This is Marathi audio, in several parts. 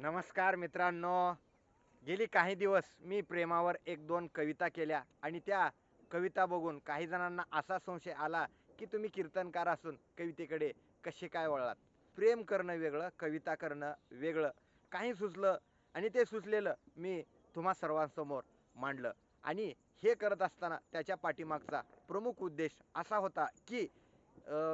नमस्कार मित्रांनो. गेली काही दिवस मी प्रेमावर एक दोन कविता केल्या आणि त्या कविता बघून काही जणांना असा संशय आला की तुम्ही कीर्तनकार असून कवितेकडे कसे काय वळलात? प्रेम करणं वेगळं कविता करणं वेगळं. काही सुचलं आणि ते सुचलेलं मी तुम्हा सर्वांसमोर मांडलं. आणि हे करत असताना त्याच्या पाठीमागचा प्रमुख उद्देश असा होता की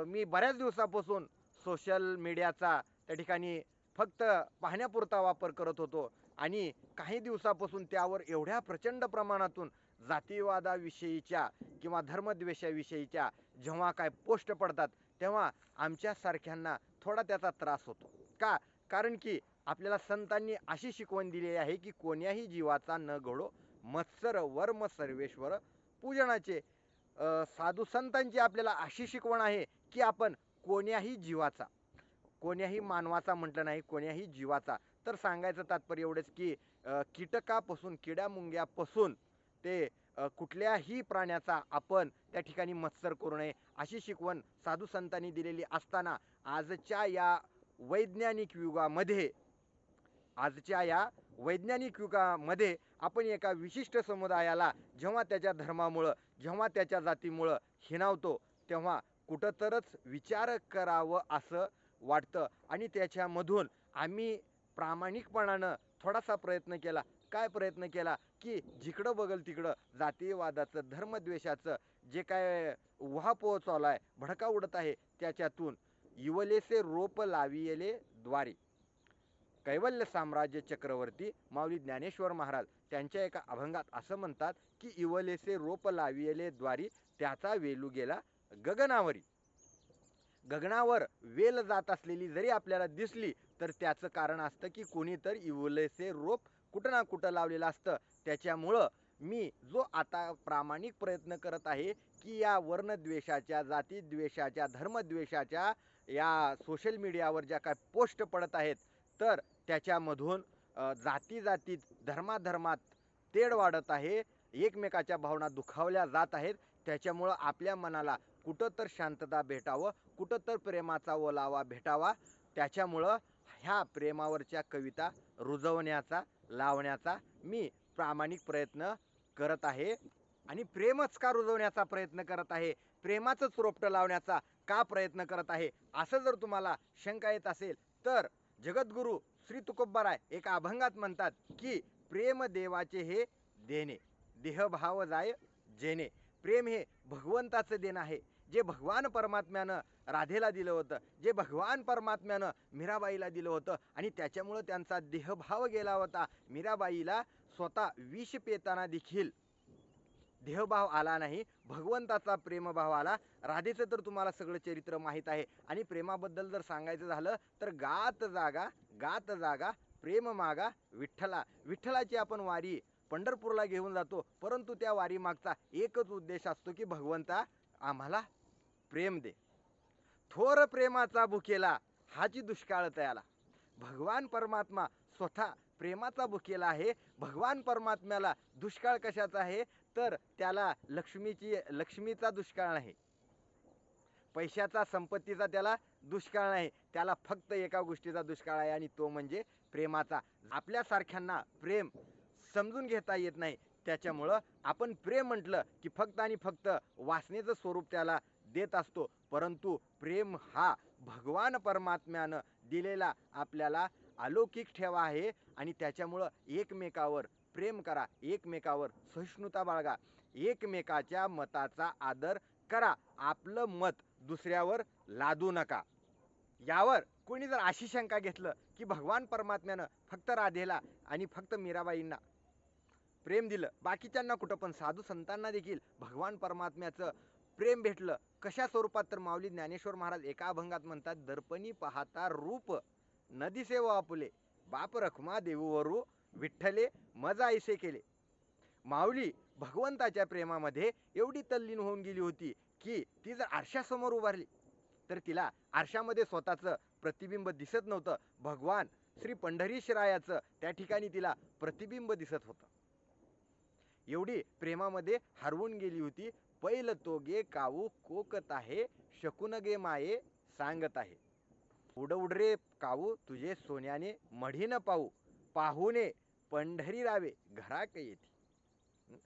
मी बऱ्याच दिवसापासून सोशल मीडियाचा त्या ठिकाणी फक्त पाहण्यापुरता वापर करत होतो. आणि काही दिवसापासून त्यावर एवढ्या प्रचंड प्रमाणातून जातीवादाविषयीच्या किंवा धर्मद्वेषाविषयीच्या जेव्हा काय पोस्ट पडतात तेव्हा आमच्यासारख्यांना थोडा त्याचा त्रास होतो. का? कारण की आपल्याला संतांनी अशी शिकवण दिली आहे की कोण्याही जीवाचा न घडो मत्सर वर्म सर्वेश्वर पूजनाचे साधू संतांची आपल्याला अशी शिकवण आहे की आपण कोण्याही जीवाचा कोण्याही मानवाचा म्हटलं नाही कोण्याही जीवाचा. तर सांगायचं तात्पर्य एवढेच की कीटकापासून किड्यामुंग्यापासून ते कुठल्याही प्राण्याचा आपण त्या ठिकाणी मत्सर करू नये अशी शिकवण साधू संतांनी दिलेली असताना आजच्या या वैज्ञानिक युगामध्ये आजच्या या वैज्ञानिक युगामध्ये आपण एका विशिष्ट समुदायाला जेव्हा त्याच्या धर्मामुळं जेव्हा त्याच्या जातीमुळं हिणावतो तेव्हा कुठंतरच विचार करावं असं वाटतं. आणि त्याच्यामधून आम्ही प्रामाणिकपणानं थोडासा प्रयत्न केला. काय प्रयत्न केला? की जिकडं बघल तिकडं जातीयवादाचं धर्मद्वेषाचं जे काय उहापोह चालू आहे भडका उडत आहे त्याच्यातून इवलेसे रोप लावियले द्वारे. कैवल्य साम्राज्य चक्रवर्ती माऊली ज्ञानेश्वर महाराज त्यांच्या एका अभंगात असं म्हणतात की इवलेसे रोप लावियले द्वारी त्याचा वेलू गेला गगनावरी. गगनावर वेल जात असलेली जरी आपल्याला दिसली तर त्याचं कारण असतं की कोणीतरी इवलेसे रोप कुठं ना कुठं लावलेलं असतं. त्याच्यामुळं मी जो आता प्रामाणिक प्रयत्न करत आहे की या वर्णद्वेषाच्या जातीद्वेषाच्या धर्मद्वेषाच्या या सोशल मीडियावर ज्या काय पोस्ट पडत आहेत तर त्याच्यामधून जाती जातीत धर्माधर्मात तेढ वाढत आहे. एकमेकाच्या भावना दुखावल्या जात आहेत. त्याच्यामुळं आपल्या मनाला कुठं तर शांतता भेटावं कुठं तर प्रेमाचा ओलावा भेटावा त्याच्यामुळं ह्या प्रेमावरच्या कविता रुजवण्याचा लावण्याचा मी प्रामाणिक प्रयत्न करत आहे. आणि प्रेमच का रुजवण्याचा प्रयत्न करत आहे? प्रेमाचंच रोपटं लावण्याचा का प्रयत्न करत आहे? असं जर तुम्हाला शंका येत असेल तर जगद्गुरू श्री तुकोब्बाराय एका अभंगात म्हणतात की प्रेम देवाचे हे देणे देहभाव जाय जेणे. प्रेम हे भगवंताचं देणं आहे. जे भगवान परमात्म्यानं राधेला दिलं होतं जे भगवान परमात्म्यानं मीराबाईला दिलं होतं आणि त्याच्यामुळं त्यांचा देहभाव गेला होता. मीराबाईला स्वतः विष पेताना देखील देहभाव आला नाही भगवंताचा प्रेमभाव आला. राधेचं तर तुम्हाला सगळं चरित्र माहीत आहे. आणि प्रेमाबद्दल जर सांगायचं झालं तर गात जागा गात जागा प्रेम मागा विठ्ठला. विठ्ठलाची आपण वारी पंढरपूरला घेऊन जातो. परंतु त्या वारीमागचा एकच उद्देश असतो की भगवंता आम्हाला प्रेम दे. थोर प्रेमाचा भुकेला हाची दुष्काळ तयाला. भगवान परमात्मा स्वतः प्रेमाचा भुकेला आहे. भगवान परमात्म्याला दुष्काळ कशाचा आहे? तर त्याला लक्ष्मीची लक्ष्मीचा दुष्काळ नाही. पैशाचा संपत्तीचा त्याला दुष्काळ नाही. त्याला फक्त एका गोष्टीचा दुष्काळ आहे आणि तो म्हणजे प्रेमाचा. आपल्यासारख्यांना प्रेम समजून घेता येत नाही. त्याच्यामुळं आपण प्रेम म्हटलं की फक्त आणि फक्त वासनेचं स्वरूप त्याला देत असतो. परंतु प्रेम हा भगवान परमात्म्यानं दिलेला आपल्याला अलौकिक ठेवा आहे आणि त्याच्यामुळं एकमेकावर प्रेम करा एकमेकावर सहिष्णुता बाळगा एकमेकाच्या मताचा आदर करा. आपलं मत दुसऱ्यावर लादू नका. यावर कोणी जर अशी शंका घेतलं की भगवान परमात्म्यानं फक्त राधेला आणि फक्त मीराबाईंना प्रेम दिलं. बाकीच्यांना कुठं पण साधू संतांना देखील भगवान परमात्म्याचं प्रेम भेटलं. कशा स्वरूपात तर माऊली ज्ञानेश्वर महाराज एका अभंगात म्हणतात दर्पणी पाहता रूप नदी सेव आपुले बाप रखमा देवूवरू विठ्ठले मजा ऐसे केले. माऊली भगवंताच्या प्रेमामध्ये एवढी तल्लीन होऊन गेली होती की ती जर आरशासमोर उभारली तर तिला आरशामध्ये स्वतःचं प्रतिबिंब दिसत नव्हतं. भगवान श्री पंढरीशरायाचं त्या ठिकाणी तिला प्रतिबिंब दिसत होतं. एवढी प्रेमामध्ये हरवून गेली होती. पैल तो गे काऊ कोकत आहे शकुन गे माये सांगत आहे. उड उडरे काऊ तुझे सोन्याने मढीन पाहू. पाहुणे पंढरी रावे घराक येते.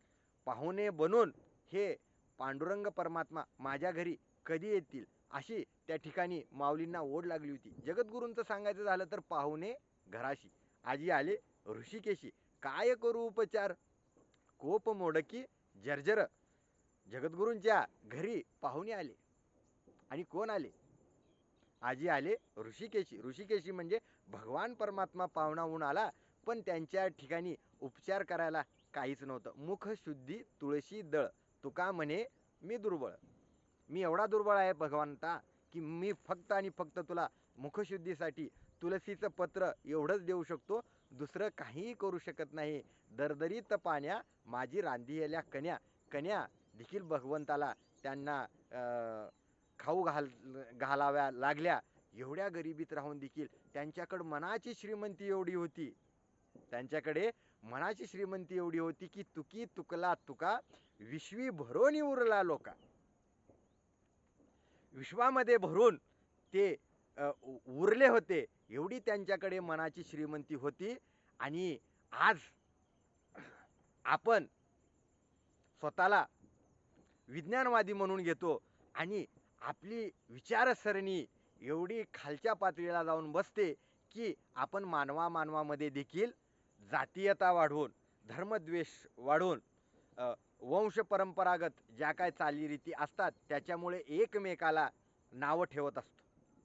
पाहुणे बनून हे पांडुरंग परमात्मा माझ्या घरी कधी येतील अशी त्या ठिकाणी माऊलींना ओढ लागली होती. जगद्गुरूंचं सांगायचं झालं तर पाहुणे घराशी. आजी आले ऋषिकेशी काय करू उपचार? कोप मोडकी जर्जर. जगद्गुरूंच्या घरी पाहुणे आले. आणि कोण आले? आजी आले ऋषिकेशी. ऋषिकेशी म्हणजे भगवान परमात्मा पाहुणा होऊन आला पण त्यांच्या ठिकाणी उपचार करायला काहीच नव्हतं. मुख शुद्धी तुळशी दळ. तुका म्हणे मी दुर्बळ. मी एवढा दुर्बळ आहे भगवंता की मी फक्त आणि फक्त तुला मुखशुद्धीसाठी तुलसीचं पत्र एवढंच देऊ शकतो दुसरं काहीही करू शकत नाही. दरदरीत पाण्या माझी रांधिलेल्या कन्या कन्या देखील भगवंताला त्यांना अं, खाऊ घाल घालाव्या लागल्या. एवढ्या गरिबीत राहून देखील त्यांच्याकडं मनाची श्रीमंती एवढी होती. त्यांच्याकडे मनाची श्रीमंती एवढी होती की तुकी तुकला तुका विश्वी भरोनी उरला लोका. विश्वामध्ये भरून ते उरले होते. एवढी त्यांच्याकडे मनाची श्रीमंती होती. आणि आज आपण स्वतःला विज्ञानवादी म्हणून घेतो. आणि आपली विचारसरणी एवढी खालच्या पातळीला जाऊन बसते की आपण मानवा मानवामध्ये देखील जातीयता वाढवून धर्मद्वेष वाढवून वंश परंपरागत ज्या काय चालीरीती असतात त्याच्यामुळे एकमेकाला नावं ठेवत असतो.